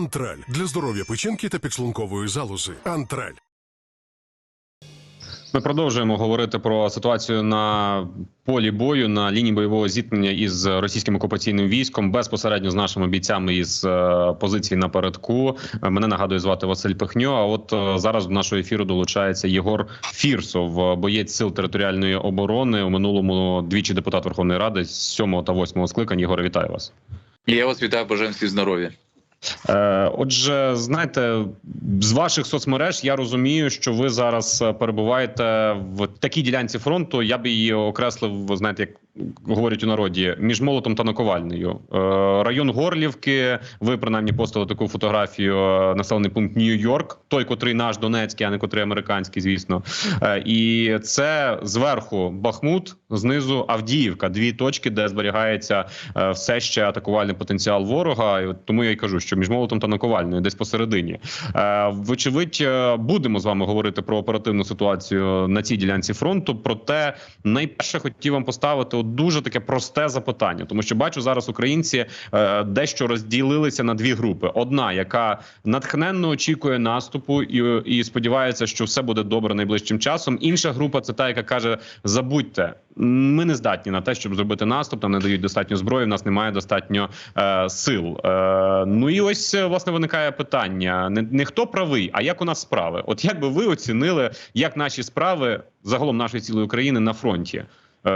Антраль для здоров'я печінки та підшлункової залози. Антраль. Ми продовжуємо говорити про ситуацію на полі бою на лінії бойового зіткнення із російським окупаційним військом безпосередньо з нашими бійцями із е, позиції напередку. Мене нагадує звати Василь Пихньо. А от е, зараз до нашого ефіру долучається Єгор Фірсов, е, боєць сил територіальної оборони. У минулому двічі депутат Верховної Ради з 7 та 8 скликань. Єгоре, вітаю вас. Я вас вітаю, бажаю всім здоров'я. Е, Отже, знаєте, з ваших соцмереж я розумію, що ви зараз е, перебуваєте в такій ділянці фронту. Я би її окреслив, знаєте, як говорять у народі, між молотом та наковальнею. Е, Район Горлівки. Ви принаймні постили таку фотографію. е, Населений пункт Нью-Йорк, той, котрий наш Донецький, а не котрий американський, звісно. Е, І це зверху Бахмут, знизу Авдіївка. Дві точки, де зберігається все ще атакувальний потенціал ворога. Тому я й кажу, що між молотом та наковальною, десь посередині. Вочевидь, будемо з вами говорити про оперативну ситуацію на цій ділянці фронту. Проте найперше хотів вам поставити от дуже таке просте запитання, тому що бачу зараз українці е, дещо розділилися на дві групи: одна, яка натхненно очікує наступу і, і сподівається, що все буде добре найближчим часом. Інша група це та, яка каже: забудьте. Ми не здатні на те, щоб зробити наступ. Нам не дають достатньо зброї. В нас немає достатньо е, сил. Е, ну і ось е, власне виникає питання: не, не хто правий, а як у нас справи? От як би ви оцінили, як наші справи загалом нашої цілої України на фронті? Е,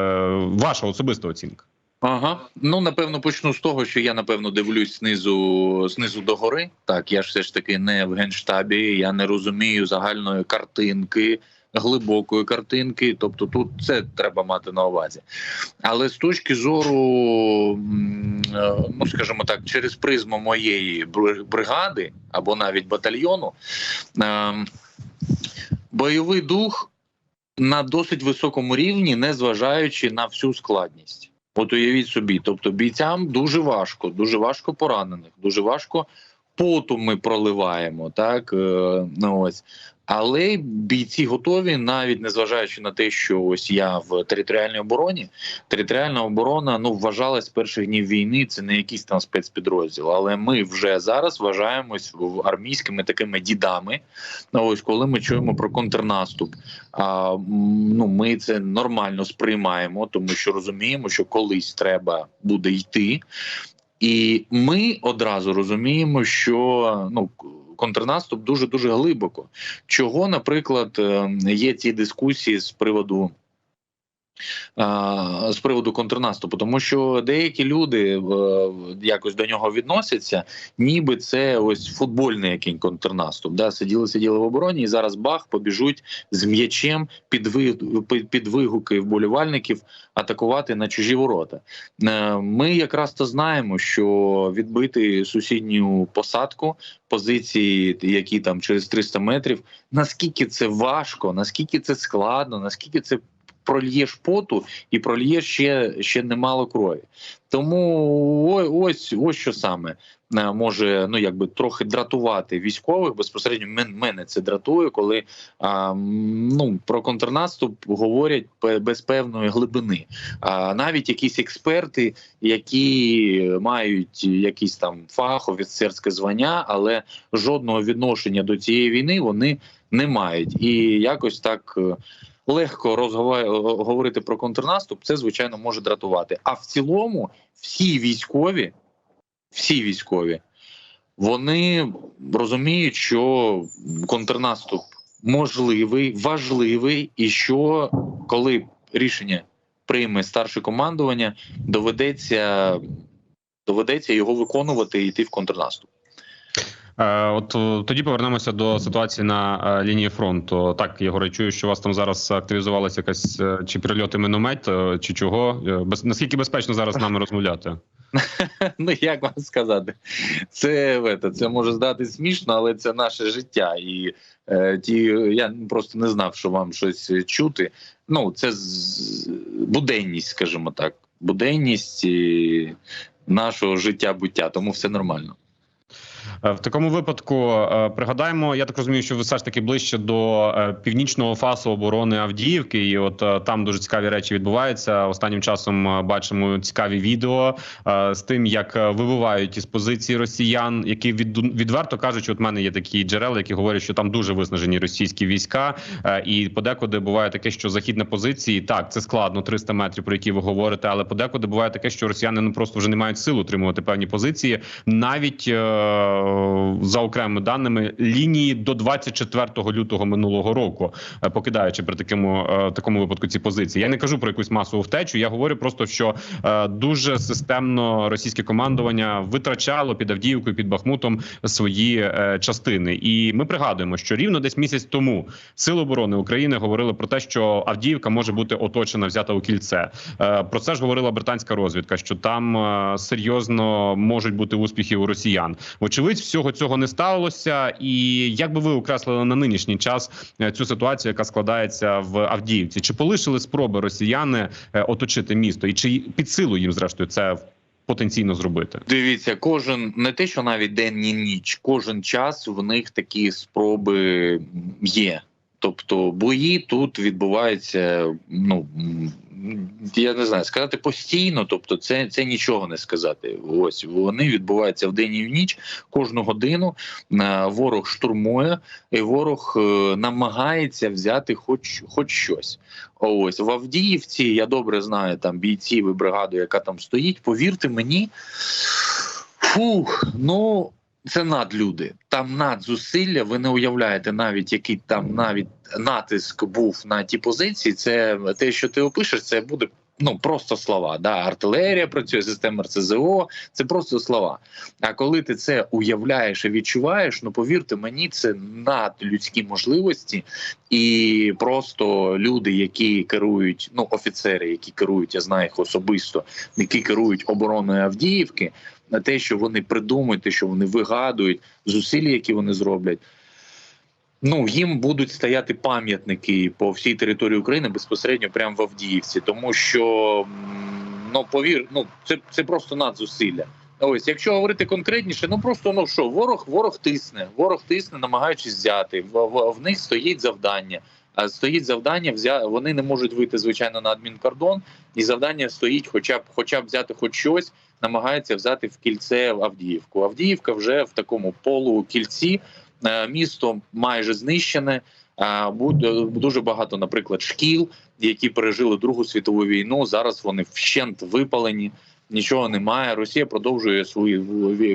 ваша особиста оцінка? Ага, ну напевно почну з того, що я напевно дивлюсь знизу знизу до гори. Так, я ж все ж таки не в генштабі, я не розумію загальної картинки, глибокої картинки. Тобто, тут це треба мати на увазі. Але з точки зору, е, ну скажімо так, через призму моєї бригади або навіть батальйону, ем, бойовий дух на досить високому рівні, не зважаючи на всю складність. От уявіть собі, тобто бійцям дуже важко, дуже важко поранених, дуже важко потом ми проливаємо, так е, ну ось. Але бійці готові, навіть незважаючи на те, що ось я в територіальній обороні. Територіальна оборона ну вважалась з перших днів війни. Це не якийсь там спецпідрозділ. Але ми вже зараз вважаємось армійськими такими дідами. Ну, Ось коли ми чуємо про контрнаступ. А, ну ми це нормально сприймаємо, тому що розуміємо, що колись треба буде йти. І ми одразу розуміємо, що ну контрнаступ дуже дуже глибоко. Чого, наприклад, е, є ці дискусії з приводу. З приводу контрнаступу, тому що деякі люди е, якось до нього відносяться, ніби це ось футбольний який контрнаступ. Да? Сиділи, сиділи в обороні, і зараз бах побіжуть з м'ячем під, ви, під вигуки вболівальників атакувати на чужі ворота. Е, Ми якраз то знаємо, що відбити сусідню посадку, позиції, які там через 300 метрів, наскільки це важко, наскільки це складно, наскільки це прольєш поту і прольєш ще, ще немало крові. Тому ось ось що саме е, може ну якби трохи дратувати військових. Безпосередньо мене це дратує, коли а, ну про контрнаступ говорять без певної глибини. А навіть якісь експерти, які мають якісь там фах, офіцерське звання, але жодного відношення до цієї війни вони не мають. І якось так. Легко говорити про контрнаступ, це звичайно може дратувати. А в цілому, всі військові, всі військові, вони розуміють, що контрнаступ можливий, важливий, і що коли рішення прийме старше командування, доведеться, доведеться його виконувати і йти в контрнаступ. Е, От е, тоді повернемося до ситуації на е, лінії фронту. Так, Єгоре, чую, що у вас там зараз активізувалася якась чи прильоти міномет, е, чи чого. Без наскільки безпечно зараз з нами розмовляти? Ну як вам сказати, це це, це може здати смішно, але це наше життя. І е, ті я просто не знав, що вам щось чути. Ну це з- буденність, скажімо так, буденність і нашого життя буття, тому все нормально. Е, В такому випадку е, пригадаємо, я так розумію, що ви все ж таки ближче до е, північного фасу оборони Авдіївки, і от там дуже цікаві речі відбуваються. Останнім часом бачимо цікаві відео з тим, як вибивають із позиції росіян, які від, відверто кажуть, от мене є такі джерела, які говорять, що там дуже виснажені російські війська, і подекуди буває таке, що захід на позиції так це складно 300 метрів, про які ви говорите, але подекуди буває таке, що росіяни ну просто вже не мають сил утримувати певні позиції, навіть за окремими даними лінії до 24 лютого минулого року, е, покидаючи при такому е, такому випадку ці позиції. Я не кажу про якусь масову втечу. Я говорю просто, що е, дуже системно російське командування витрачало під Авдіївкою, під Бахмутом свої частини. І ми пригадуємо, що рівно десь місяць тому сили оборони України говорили про те, що Авдіївка може бути оточена, взята у кільце. Про це ж говорила британська розвідка, що там серйозно можуть бути успіхи у росіян. Вочевидь, всього цього не сталося. І як би ви окреслили на нинішній час е, цю ситуацію, яка складається в Авдіївці? Чи полишили спроби росіяни е, оточити місто, і чи під силу їм зрештою це потенційно зробити? Дивіться, кожен не те, що навіть день, ні ніч, кожен час в них такі спроби є. Тобто бої тут відбуваються. Ну я не знаю, сказати постійно, тобто, це, це нічого не сказати. Ось вони відбуваються вдень і в ніч кожну годину. е, Ворог штурмує, і ворог е, намагається взяти хоч, хоч щось. Ось в Авдіївці я добре знаю там бійців і бригаду, яка там стоїть. Повірте мені, фух, ну це надлюди. Там надзусилля. Ви не уявляєте навіть, який там навіть натиск був на ті позиції. Це те, що ти опишеш, це буде. Ну просто слова, да, артилерія працює, система РСЗО, це просто слова. А коли ти це уявляєш і відчуваєш, ну повірте мені, це надлюдські можливості, і просто люди, які керують, ну офіцери, які керують, я знаю їх особисто, які керують обороною Авдіївки, на те, що вони придумують, те, що вони вигадують, зусилля, які вони зроблять. Ну їм будуть стояти пам'ятники по всій території України безпосередньо прямо в Авдіївці, тому що ну повір, ну це, це просто надзусилля. Ось, якщо говорити конкретніше, ну просто ну що, ворог, ворог тисне, ворог тисне, намагаючись взяти. В, в, в них стоїть завдання. Стоїть завдання взя... вони не можуть вийти звичайно на адмінкордон, і завдання стоїть, хоча б хоча б взяти хоч щось, намагаються взяти в кільце Авдіївку. Авдіївка вже в такому полукільці, е, місто майже знищене. е, Дуже багато, наприклад, шкіл, які пережили Другу світову війну. Зараз вони вщент випалені. Нічого немає. Росія продовжує свої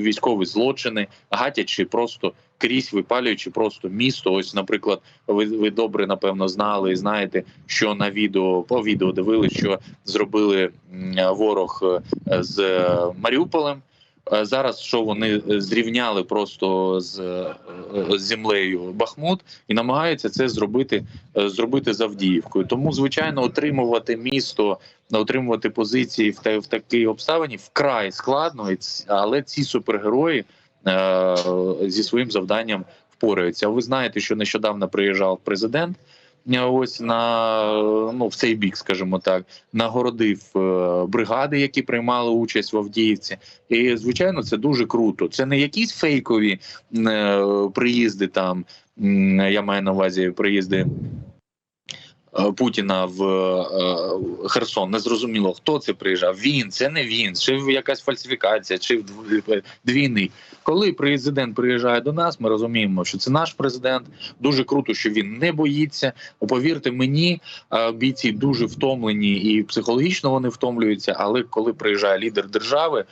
військові злочини, гатячи просто крізь, випалюючи просто місто. Ось, наприклад, ви, ви добре напевно знали і знаєте, що на відео по відео дивились, що зробили ворог е, з Маріуполем. Е, Зараз що вони е, зрівняли просто з, з землею Бахмут і намагаються це зробити, зробити з. Тому, звичайно, отримувати місто, отримувати позиції в, в такій обставині вкрай складно, але ці супергерої зі своїм завданням впораються. Ви знаєте, що нещодавно приїжджав президент. е, Ось на ну в цей бік, скажімо так, нагородив е, бригади, які приймали участь в Авдіївці. І звичайно, це дуже круто. Це не якісь фейкові е, приїзди. Там я маю на увазі приїзди. Е, Путіна в е, Херсон не зрозуміло, хто це приїжджав. Він це не він, чи якась фальсифікація, чи двійний. Коли президент приїжджає до нас, ми розуміємо, що це наш президент. Дуже круто, що він не боїться. Повірте мені, е, бійці дуже втомлені і психологічно вони втомлюються. Але коли приїжджає лідер держави,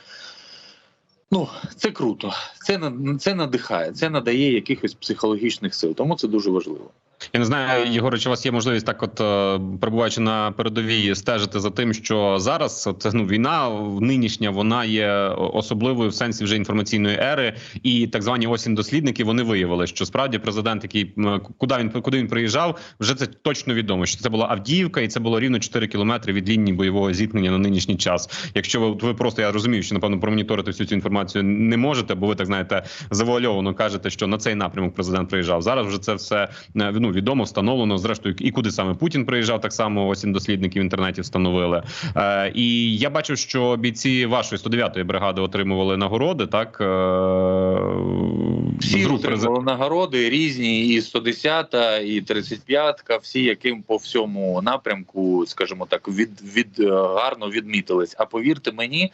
ну це круто. Це це надихає, це надає якихось психологічних сил. Тому це дуже важливо. Я не знаю, Єгоре, чи у вас є можливість так, от е, перебуваючи на передовій, стежити за тим, що зараз от, ну війна нинішня вона є особливою в сенсі вже інформаційної ери, і так звані осінь дослідники вони виявили, що справді президент, який куди він куди він приїжджав, вже це точно відомо. Що це була Авдіївка, і це було рівно 4 кілометри від лінії бойового зіткнення на нинішній час. Якщо ви, ви просто я розумію, що напевно промоніторити всю цю інформацію не можете, бо ви так знаєте завуальовано кажете, що на цей напрямок президент приїжджав. Зараз вже це все е, ну ну відомо встановлено зрештою і куди саме Путін приїжджав. Так само ось дослідники в інтернеті встановили. Е, і я бачив, що бійці вашої 109-ї бригади отримували нагороди. Так е, Всі рук нагороди різні, і 110, і 35, всі, яким по всьому напрямку, скажімо так, від, від е, гарно відмітились. А повірте мені,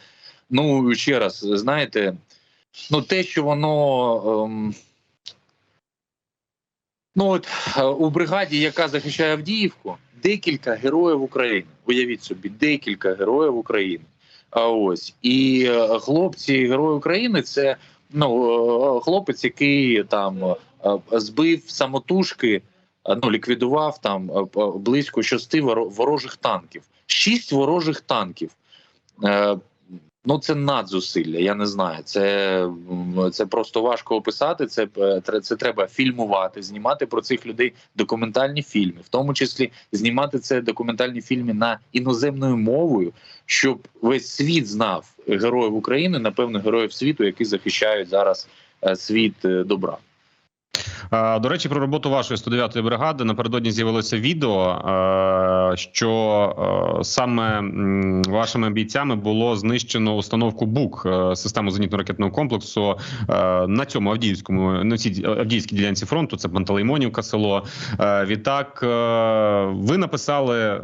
ну ще раз, знаєте, ну те, що воно. Ем, ну от е, у бригаді, яка захищає Авдіївку, декілька героїв України. Уявіть собі, декілька героїв України. А ось і е, хлопці, герої України, це ну е, хлопець, який там збив самотужки, ну ліквідував там близько шести воро- ворожих танків. Шість ворожих танків. Ну, це надзусилля. Я не знаю. Це, це просто важко описати. Це, е, це треба фільмувати, знімати про цих людей документальні фільми, в тому числі знімати це документальні фільми на іноземною мовою, щоб весь світ знав героїв України, напевно, героїв світу, які захищають зараз е, світ е, добра. Е, До речі, про роботу вашої 109-ї бригади напередодні з'явилося відео, е, що е, саме вашими бійцями було знищено установку БУК систему зенітно-ракетного комплексу на цьому Авдіївському на цій Авдіївській ділянці фронту. Це Пантелеймонівка село. Відтак, ви написали.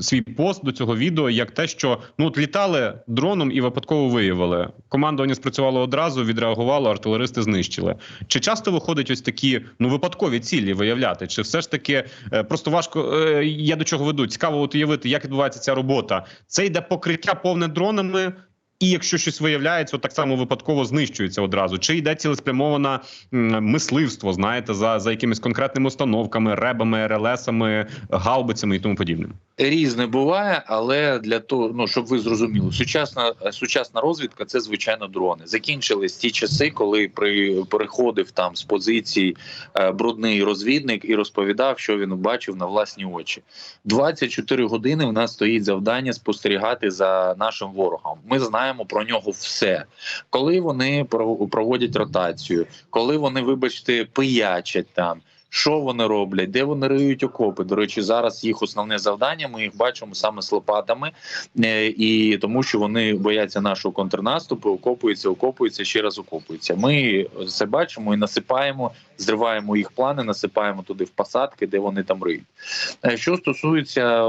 Свій пост до цього відео як те, що ну от літали дроном і випадково виявили. Командування спрацювало одразу, відреагувало, артилеристи знищили. Чи часто виходить ось такі ну випадкові цілі виявляти? Чи все ж таки е, просто важко? е, я до чого веду? Цікаво от уявити, як відбувається ця робота. Це йде покриття повне дронами. І якщо щось виявляється, так само випадково знищується одразу. Чи йде цілеспрямоване мисливство, знаєте, за, за якимись конкретними установками, ребами, РЛСами, гаубицями і тому подібним? Різне буває, але для того, ну щоб ви зрозуміли, сучасна сучасна розвідка це звичайно дрони. Закінчились ті часи, коли при переходив там з позицій е, брудний розвідник і розповідав, що він бачив на власні очі. 24 години в нас стоїть завдання спостерігати за нашим ворогом. Ми знаємо про нього все. Коли вони про- проводять ротацію, коли вони, вибачте, пиячать там. Що вони роблять, де вони риють окопи? До речі, зараз їх основне завдання. Ми їх бачимо саме з лопатами, е, і тому, що вони бояться нашого контрнаступу, окопуються, окопуються, ще раз окопуються. Ми це бачимо і насипаємо, зриваємо їх плани, насипаємо туди в посадки, де вони там риють. Е, Що стосується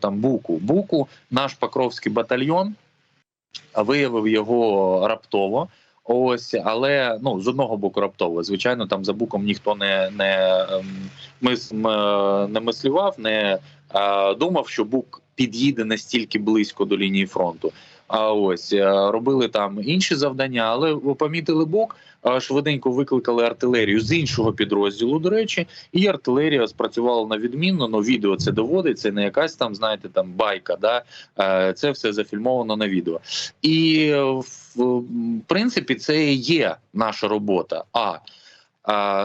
там буку, буку, наш Покровський батальйон виявив його раптово. Ось, але ну з одного боку раптово. Звичайно, там за буком ніхто не не, ем, мис, е, не мислював, не е, думав, що бук під'їде настільки близько до лінії фронту. А ось е, робили там інші завдання, але помітили бук, е, швиденько викликали артилерію з іншого підрозділу. До речі, і артилерія спрацювала на відмінно. Ну відео це доводить. Це не якась там, знаєте, там байка. Да Е, це все зафільмовано на відео. І в принципі це є наша робота. А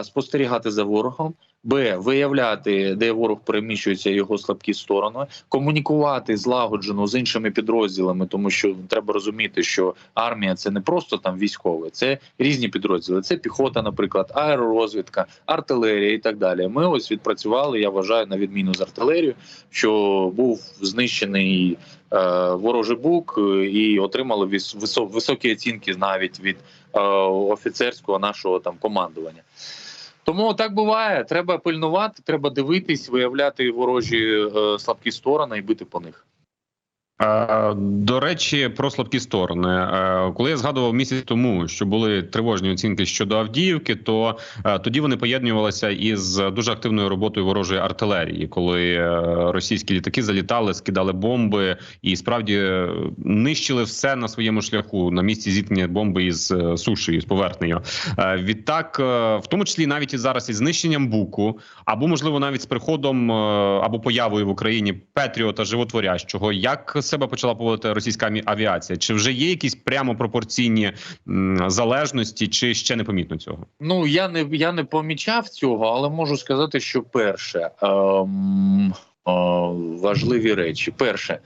спостерігати за ворогом. Б. Виявляти, де ворог переміщується його слабкі сторони, комунікувати злагоджено з іншими підрозділами, тому що треба розуміти, що армія це не просто там військове, це різні підрозділи. Це піхота, наприклад, аеророзвідка, артилерія і так далі. Ми ось відпрацювали. Я вважаю, на відміну з артилерією, що був знищений е, ворожий бук і отримали високі оцінки навіть від е, офіцерського нашого там командування. Тому так буває. Треба пильнувати, треба дивитись, виявляти ворожі е, слабкі сторони і бити по них. Е, До речі, про слабкі сторони. Е, Коли я згадував місяць тому, що були тривожні оцінки щодо Авдіївки, то е, тоді вони поєднувалися із дуже активною роботою ворожої артилерії, коли російські літаки залітали, скидали бомби і справді нищили все на своєму шляху на місці зіткнення бомби із суші з поверхнею. Відтак, в тому числі навіть і зараз із знищенням буку, або можливо навіть з приходом або появою в Україні Петріота животворящого, як себе почала поводити російська авіація? Чи вже є якісь прямо пропорційні залежності, чи ще не помітно цього? Ну я не я не помічав цього, але можу сказати, що перше ем, е, важливі речі. Перше,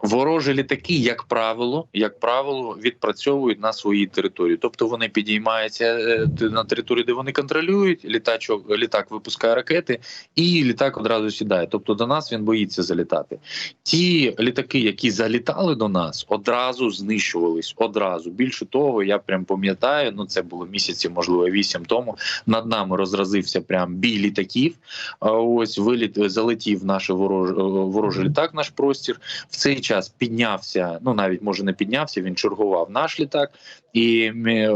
ворожі літаки, як правило, як правило, відпрацьовують на своїй території. Тобто вони підіймаються е, на територію, де вони контролюють. Літачок, літак випускає ракети, і літак одразу сідає. Тобто до нас він боїться залітати. Ті літаки, які залітали до нас, одразу знищувались. Одразу більше того, я прям пам'ятаю. Ну це було місяці, можливо, вісім тому. Над нами розразився прям бій літаків. Ось виліт залетів наш ворож, е, ворожий літак, наш простір. В цей час піднявся. Ну навіть може не піднявся. Він чергував наш літак і. е,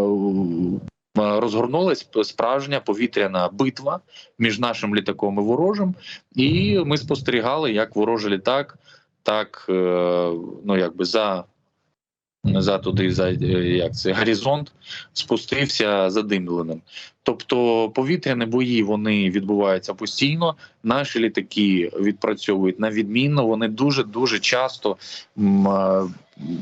Розгорнулась справжня повітряна битва між нашим літаком і ворожим, і ми спостерігали, як ворожий літак так е, ну якби за, за туди, за як це горизонт спустився задимленим. Тобто повітряні бої вони відбуваються постійно. Наші літаки відпрацьовують на відмінно. Вони дуже дуже часто е,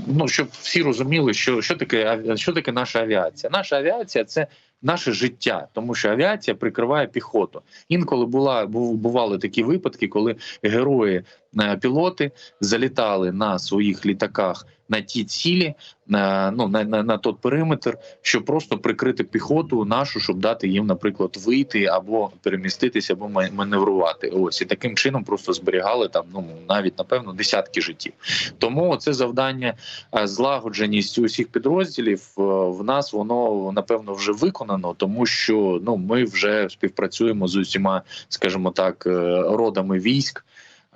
ну щоб всі розуміли, що, що таке що таке наша авіація. Наша авіація це наше життя, тому що авіація прикриває піхоту. Інколи була бували такі випадки, коли герої е, пілоти залітали на своїх літаках на ті цілі, на ну на, на, на той периметр, щоб просто прикрити піхоту нашу, щоб дати їм, наприклад, вийти або переміститися, або ма- маневрувати. Ось і таким чином просто зберігали там ну навіть напевно десятки життів. Тому це завдання е, злагодженість усіх підрозділів е, в нас воно напевно вже виконано, тому що ну ми вже співпрацюємо з усіма, скажімо так, е, родами військ.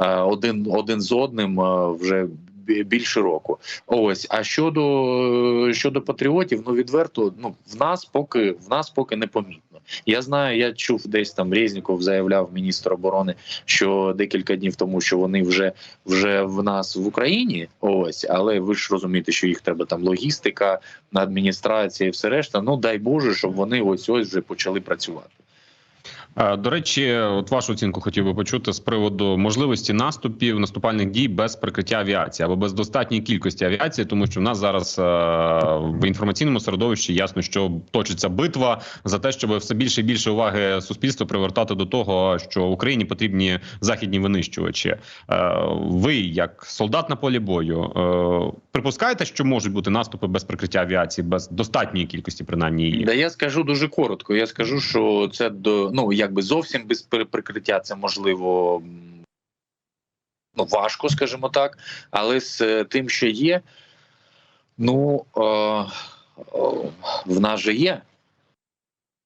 Один один з одним вже більше року. Ось а щодо щодо патріотів, ну відверто, ну в нас поки в нас поки не помітно. Я знаю, я чув десь там Резніков заявляв міністр оборони, що декілька днів тому, що вони вже вже в нас в Україні. Ось, але ви ж розумієте, що їх треба там логістика, адміністрація і все решта. Ну дай Боже, щоб вони ось ось вже почали працювати. Е, До речі, от вашу оцінку хотів би почути з приводу можливості наступів, наступальних дій без прикриття авіації або без достатньої кількості авіації, тому що в нас зараз е, в інформаційному середовищі ясно, що точиться битва за те, щоб все більше і більше уваги суспільства привертати до того, що Україні потрібні західні винищувачі. Е, Ви, як солдат на полі бою, припускаєте, що можуть бути наступи без прикриття авіації, без достатньої кількості, принаймні її? Да я скажу дуже коротко. Я скажу, що це до ну якби зовсім без при- прикриття це можливо ну, важко, скажімо так. Але з е, тим, що є, ну е, е, в нас же є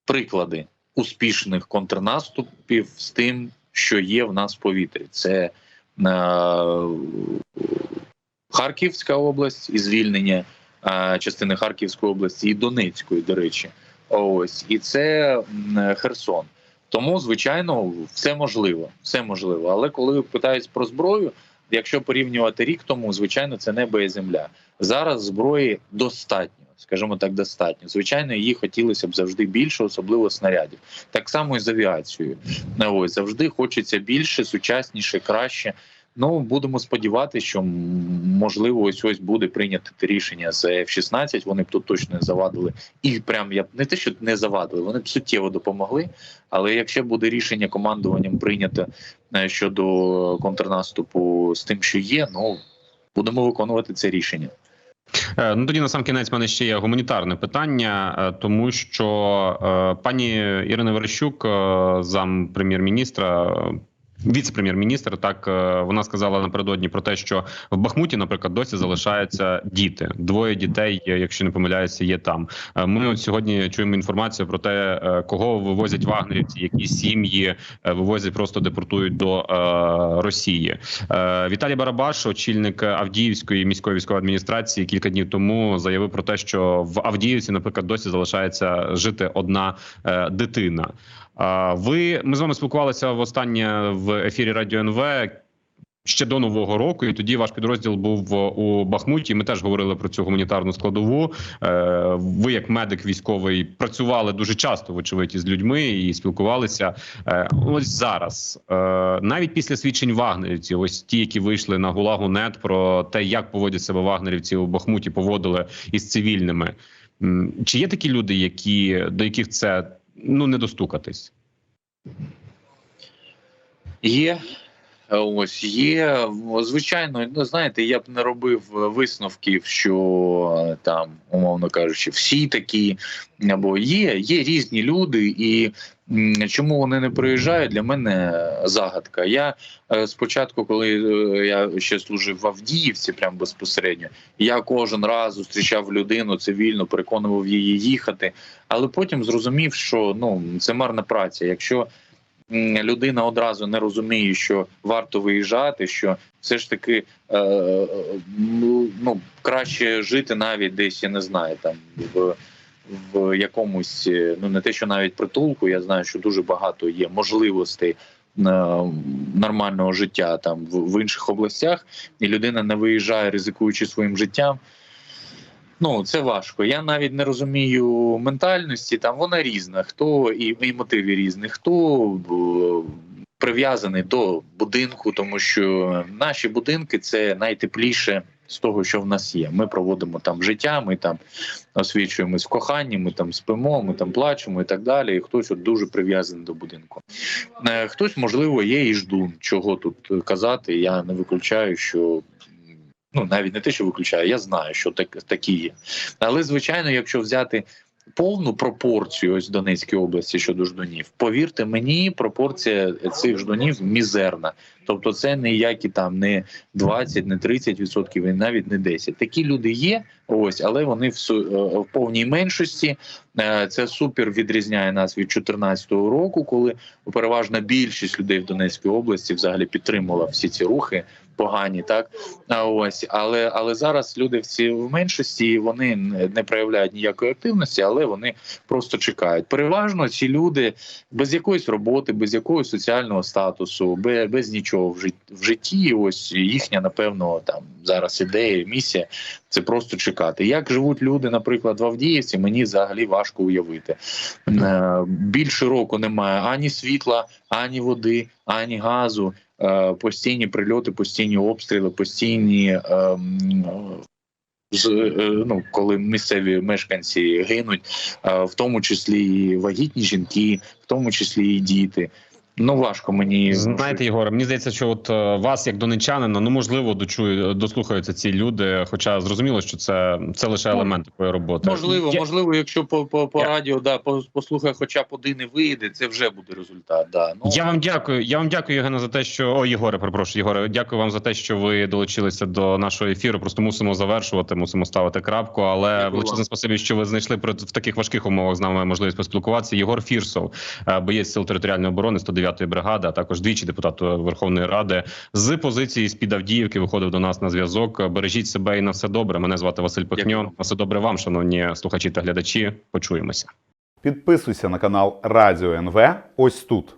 приклади успішних контрнаступів з тим, що є в нас в повітрі. Це е, Харківська область і звільнення е, частини Харківської області і Донецької, до речі. Ось і це м, Херсон. Тому, звичайно, все можливо, все можливо. Але коли питають про зброю, якщо порівнювати рік тому, звичайно, це небо і земля. Зараз зброї достатньо, скажімо так, достатньо. Звичайно, її хотілося б завжди більше, особливо снарядів. Так само і з авіацією. Ось завжди хочеться більше, сучасніше, краще. Ну будемо сподіватися, що можливо ось ось буде прийнято рішення з F-16, Вони б тут точно не завадили, і прям я б не те, що не завадили, вони б суттєво допомогли. Але якщо буде рішення командуванням прийнято е, щодо контрнаступу з тим, що є, ну будемо виконувати це рішення. Е, Ну тоді на сам кінець мене ще є гуманітарне питання, е, тому що пані Ірина Верещук, зам прем'єр-міністра. Віце-прем'єр-міністр, так е, вона сказала напередодні про те, що в Бахмуті, наприклад, досі залишаються діти. Двоє дітей, е, якщо не помиляюся, є там. Е, Ми от сьогодні чуємо інформацію про те, кого вивозять вагнерівці, які сім'ї вивозять, просто депортують до Росії. Віталій Барабаш, очільник Авдіївської міської військової адміністрації, кілька днів тому заявив про те, що в Авдіївці, наприклад, досі залишається жити одна дитина. Ви ми з вами спілкувалися востаннє в ефірі Радіо НВ. Ще до нового року, і тоді ваш підрозділ був у Бахмуті. Ми теж говорили про цю гуманітарну складову. Е, Ви, як медик військовий, працювали дуже часто, вочевидь, із людьми і спілкувалися. Е, Ось зараз, е, навіть після свідчень вагнерівців, ось ті, які вийшли на Гулагу Нет про те, як поводять себе вагнерівці у Бахмуті, поводили із цивільними. Чи є такі люди, які до яких це ну не достукатись? Є Ось є звичайно, ну знаєте, я б не робив висновків, що там, умовно кажучи, всі такі або є, є різні люди, і чому вони не приїжджають, для мене загадка. Я е, спочатку, коли е, я ще служив в Авдіївці, прямо безпосередньо, я кожен раз зустрічав людину цивільно, переконував її їхати, але потім зрозумів, що ну це марна праця. Якщо людина одразу не розуміє, що варто виїжджати, що все ж таки е, е, ну, краще жити навіть десь, я не знаю, там в. В якомусь е, ну не те, що навіть притулку, я знаю, що дуже багато є можливостей е, нормального життя там в, в інших областях, і людина не виїжджає, ризикуючи своїм життям. Ну це важко. Я навіть не розумію ментальності. Там вона різна. Хто і, і мотиви різні, хто е, прив'язаний до будинку, тому що наші будинки це найтепліше з того, що в нас є. Ми проводимо там життя, ми там освічуємось в коханні, ми там спимо, ми там плачемо і так далі. І хтось от дуже прив'язаний до будинку. Е, Хтось, можливо, є і ждун. Чого тут казати? Я не виключаю, що ну навіть не те, що виключаю, я знаю, що так такі є. Але звичайно, якщо взяти. Повну пропорцію ось в Донецькій області щодо ждунів, повірте мені, пропорція цих ждунів мізерна. Тобто, це ніякі там не 20, не 30 відсотків, і навіть не 10. Такі люди є, ось, але вони в, е, в повній меншості. Е, Це супер відрізняє нас від 2014 року, коли переважна більшість людей в Донецькій області взагалі підтримувала всі ці рухи погані, так а ось, але але зараз люди всі в меншості і вони не проявляють ніякої активності, але вони просто чекають. Переважно ці люди без якоїсь роботи, без якогось соціального статусу, без, без нічого в житті. Ось їхня, напевно, там зараз ідея, місія це просто чекати. Як живуть люди, наприклад, в Авдіївці, мені взагалі важко уявити. Е, Більше року немає ані світла, ані води, ані газу. Е, Постійні прильоти, постійні обстріли, постійні. ем, з, е, ну, коли місцеві мешканці гинуть, в тому числі і вагітні жінки, в тому числі і діти. Ну важко мені Знаєте, Єгоре, мені здається, що от е, вас, як донечанина, ну можливо, дочую, дослухаються ці люди. Хоча зрозуміло, що це, це лише Ну, елемент такої роботи. Можливо, Я- можливо, якщо по, по, по Я- радіо да по- послухає, хоча б один і вийде, це вже буде результат. Да. Ну, Я вам дякую. Я вам дякую, Євгена, за те, що о, Єгоре, перепрошую, Єгоре. Дякую вам за те, що ви долучилися до нашого ефіру. Просто мусимо завершувати, мусимо ставити крапку. Але Дякую величезне вам. спасибі, що ви знайшли в таких важких умовах з нами можливість поспілкуватися. Єгор Фірсов, е, боєць сил територіальної оборони 109-ї бригади, а також двічі депутат Верховної Ради з позиції з під Авдіївки виходив до нас на зв'язок. Бережіть себе і на все добре. Мене звати Василь Пихньо. На все добре вам, шановні слухачі та глядачі. Почуємося. Підписуйся на канал Радіо НВ ось тут.